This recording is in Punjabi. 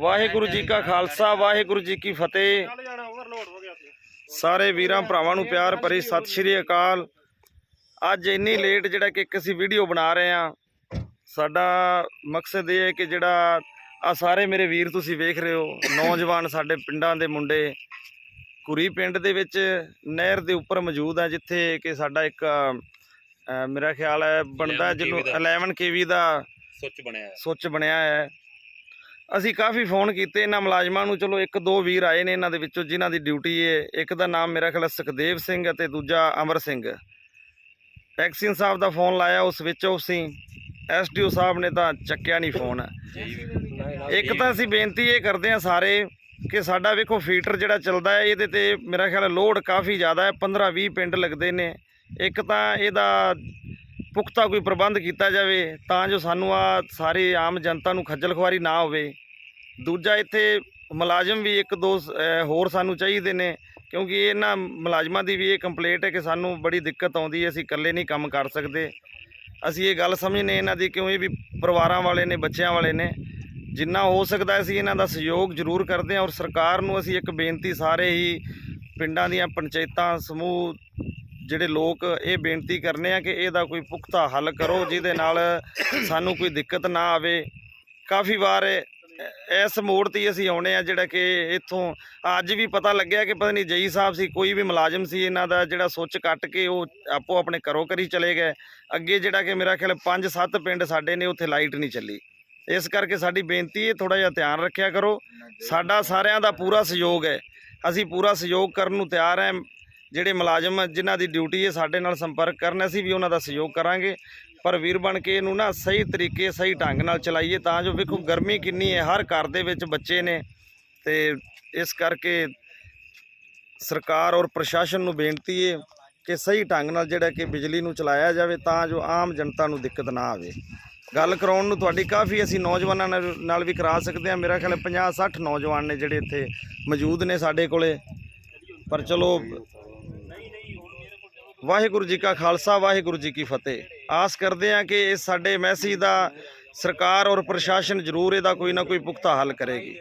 ਵਾਹਿਗੁਰੂ ਜੀ ਕਾ ਖਾਲਸਾ ਵਾਹਿਗੁਰੂ ਜੀ ਕੀ ਫਤਿਹ। ਸਾਰੇ ਵੀਰਾਂ ਭਰਾਵਾਂ ਨੂੰ ਪਿਆਰ ਭਰੀ ਸਤਿ ਸ਼੍ਰੀ ਅਕਾਲ। ਅੱਜ ਇੰਨੀ ਲੇਟ ਜਿਹੜਾ ਕਿ ਇੱਕ ਅਸੀਂ ਵੀਡੀਓ ਬਣਾ ਰਹੇ ਆ ਸਾਡਾ ਮਕਸਦ ਇਹ ਹੈ ਕਿ ਜਿਹੜਾ ਆ ਸਾਰੇ ਮੇਰੇ ਵੀਰ ਤੁਸੀਂ ਵੇਖ ਰਹੇ ਹੋ ਨੌਜਵਾਨ ਸਾਡੇ ਪਿੰਡਾਂ ਦੇ ਮੁੰਡੇ। ਕੁਰੀ ਪਿੰਡ ਦੇ ਵਿੱਚ ਨਹਿਰ ਦੇ ਉੱਪਰ ਮੌਜੂਦ ਆ ਜਿੱਥੇ ਕਿ ਸਾਡਾ ਇੱਕ ਮੇਰਾ ਖਿਆਲ ਹੈ ਬਣਦਾ 11 ਜਿਹਨੂੰ KV ਦਾ। 11 ਕੇਵੀ ਦਾ ਸੁੱਚ ਬਣਿਆ ਹੈ। ਸੁੱਚ ਬਣਿਆ ਹੈ। ਅਸੀਂ ਕਾਫੀ ਫੋਨ ਕੀਤੇ, ਇਹਨਾਂ ਮੁਲਾਜ਼ਮਾਂ ਨੂੰ ਚਲੋ ਇੱਕ ਦੋ ਵੀਰ ਆਏ ਨੇ ਇਹਨਾਂ ਦੇ ਵਿੱਚੋਂ, ਜਿਨ੍ਹਾਂ ਦੀ ਡਿਊਟੀ ਹੈ ਇੱਕ ਦਾ ਨਾਮ ਮੇਰਾ ਖਿਆਲ ਸੁਖਦੇਵ ਸਿੰਘ ਅਤੇ ਦੂਜਾ ਅਮਰ ਸਿੰਘ। ਐਕਸਿਨ ਸਾਹਿਬ ਦਾ ਫੋਨ ਲਾਇਆ, ਉਸ ਵਿੱਚ ਆਫ ਸੀ ਐਸਡੀਓ ਸਾਹਿਬ ਨੇ ਤਾਂ ਚੱਕਿਆ ਨਹੀਂ ਫੋਨ। ਇੱਕ ਤਾਂ ਅਸੀਂ ਬੇਨਤੀ ਇਹ ਕਰਦੇ ਹਾਂ ਸਾਰੇ ਕਿ ਸਾਡਾ ਵੇਖੋ ਫੀਟਰ ਜਿਹੜਾ ਚੱਲਦਾ ਹੈ, ਇਹਦੇ ਤੇ ਮੇਰਾ ਖਿਆਲ ਹੈ ਲੋਡ ਕਾਫੀ ਜ਼ਿਆਦਾ ਹੈ 15 20 ਪਿੰਡ ਲੱਗਦੇ ਨੇ। ਇੱਕ ਤਾਂ ਇਹਦਾ ਪੁਖਤਾ ਕੋਈ ਪ੍ਰਬੰਧ ਕੀਤਾ ਜਾਵੇ, ਤਾਂ ਜੋ ਸਾਨੂੰ ਆ ਸਾਰੀ ਆਮ ਜਨਤਾ ਨੂੰ ਖੱਜਲ ਖੁਆਰੀ ਨਾ ਹੋਵੇ। ਦੂਜਾ ਇੱਥੇ ਮੁਲਾਜ਼ਮ ਵੀ ਇੱਕ ਦੋ ਸ- ਹੋਰ ਸਾਨੂੰ ਚਾਹੀਦੇ ਨੇ, ਕਿਉਂਕਿ ਇਹਨਾਂ ਮੁਲਾਜ਼ਮਾਂ ਦੀ ਵੀ ਇਹ ਕੰਪਲੇਂਟ ਹੈ ਕਿ ਸਾਨੂੰ ਬੜੀ ਦਿੱਕਤ ਆਉਂਦੀ ਹੈ, ਅਸੀਂ ਇਕੱਲੇ ਨਹੀਂ ਕੰਮ ਕਰ ਸਕਦੇ। ਅਸੀਂ ਇਹ ਗੱਲ ਸਮਝਨੇ ਇਹਨਾਂ ਦੀ ਕਿਉਂ ਇਹ ਵੀ ਪਰਿਵਾਰਾਂ ਵਾਲੇ ਨੇ, ਬੱਚਿਆਂ ਵਾਲੇ ਨੇ, ਜਿੰਨਾ ਹੋ ਸਕਦਾ ਅਸੀਂ ਇਹਨਾਂ ਦਾ ਸਹਿਯੋਗ ਜ਼ਰੂਰ ਕਰਦੇ ਹਾਂ ਔਰ ਸਰਕਾਰ ਨੂੰ ਅਸੀਂ ਇੱਕ ਬੇਨਤੀ ਸਾਰੇ ਹੀ ਪਿੰਡਾਂ ਦੀਆਂ ਪੰਚਾਇਤਾਂ, ਸਮੂਹ ਜਿਹੜੇ ਲੋਕ ਇਹ ਬੇਨਤੀ ਕਰਨੇ ਆ ਕਿ ਇਹਦਾ ਕੋਈ ਪੁਖਤਾ ਹੱਲ ਕਰੋ, ਜਿਹਦੇ ਨਾਲ ਸਾਨੂੰ ਕੋਈ ਦਿੱਕਤ ਨਾ ਆਵੇ। ਕਾਫੀ ਵਾਰ ਇਸ ਮੋੜ ਤੇ ਅਸੀਂ ਆਉਣੇ ਆ, ਜਿਹੜਾ ਕਿ ਇੱਥੋਂ ਅੱਜ ਵੀ ਪਤਾ ਲੱਗਿਆ ਕਿ ਪਤਾ ਨਹੀਂ ਜਈ ਸਾਹਿਬ ਸੀ, ਕੋਈ ਵੀ ਮੁਲਾਜ਼ਮ ਸੀ ਇਹਨਾਂ ਦਾ, ਜਿਹੜਾ ਸੁੱਚ ਕੱਟ ਕੇ ਉਹ ਆਪੋ ਆਪਣੇ ਘਰੋਂ ਕਰੀ ਚਲੇ ਗਏ। ਅੱਗੇ ਜਿਹੜਾ ਕਿ ਮੇਰਾ ਖਿਆਲ 5-7 ਪਿੰਡ ਸਾਡੇ ਨੇ ਉੱਥੇ ਲਾਈਟ ਨਹੀਂ ਚੱਲੀ। ਇਸ ਕਰਕੇ ਸਾਡੀ ਬੇਨਤੀ ਹੈ ਥੋੜਾ ਜਿਹਾ ਧਿਆਨ ਰੱਖਿਆ ਕਰੋ। ਸਾਡਾ ਸਾਰਿਆਂ ਦਾ ਪੂਰਾ ਸਹਿਯੋਗ ਹੈ। ਅਸੀਂ ਪੂਰਾ ਸਹਿਯੋਗ ਕਰਨ ਨੂੰ ਤਿਆਰ ਹਾਂ। ਜਿਹੜੇ ਮੁਲਾਜ਼ਮ ਜਿਨ੍ਹਾਂ ਦੀ ਡਿਊਟੀ ਹੈ ਸਾਡੇ ਨਾਲ ਸੰਪਰਕ ਕਰਨ, ਅਸੀਂ ਵੀ ਉਹਨਾਂ ਦਾ ਸਹਿਯੋਗ ਕਰਾਂਗੇ। ਪਰ ਵੀਰ ਬਣ ਕੇ ਇਹਨੂੰ ਨਾ ਸਹੀ ਤਰੀਕੇ, ਸਹੀ ਢੰਗ ਨਾਲ ਚਲਾਈਏ ਤਾਂ ਜੋ ਵੇਖੋ ਗਰਮੀ ਕਿੰਨੀ ਹੈ, ਹਰ ਘਰ ਦੇ ਵਿੱਚ ਬੱਚੇ ਨੇ ਤੇ ਇਸ ਕਰਕੇ ਸਰਕਾਰ ਔਰ ਪ੍ਰਸ਼ਾਸਨ ਨੂੰ ਬੇਨਤੀ ਹੈ ਕਿ ਸਹੀ ਢੰਗ ਨਾਲ ਜਿਹੜਾ ਕਿ ਬਿਜਲੀ ਨੂੰ ਚਲਾਇਆ ਜਾਵੇ ਤਾਂ ਜੋ ਆਮ ਜਨਤਾ ਨੂੰ ਦਿੱਕਤ ਨਾ ਆਵੇ। ਗੱਲ ਕਰਾਉਣ ਨੂੰ ਤੁਹਾਡੀ ਕਾਫੀ ਅਸੀਂ ਨੌਜਵਾਨਾਂ ਨਾਲ ਵੀ ਕਰਾ ਸਕਦੇ ਹਾਂ। ਮੇਰਾ ਖਿਆਲ 50 60 ਨੌਜਵਾਨ ਨੇ ਜਿਹੜੇ ਇੱਥੇ ਮੌਜੂਦ ਨੇ ਸਾਡੇ ਕੋਲੇ। ਪਰ ਚਲੋ ਵਾਹਿਗੁਰੂ ਜੀ ਕਾ ਖਾਲਸਾ, ਵਾਹਿਗੁਰੂ ਜੀ ਕੀ ਫਤਿਹ। ਆਸ ਕਰਦੇ ਹਾਂ ਕਿ ਇਸ ਸਾਡੇ ਮੈਸੇਜ ਦਾ ਸਰਕਾਰ ਔਰ ਪ੍ਰਸ਼ਾਸਨ ਜ਼ਰੂਰ ਇਹਦਾ ਕੋਈ ਨਾ ਕੋਈ ਪੁਖਤਾ ਹੱਲ ਕਰੇਗੀ।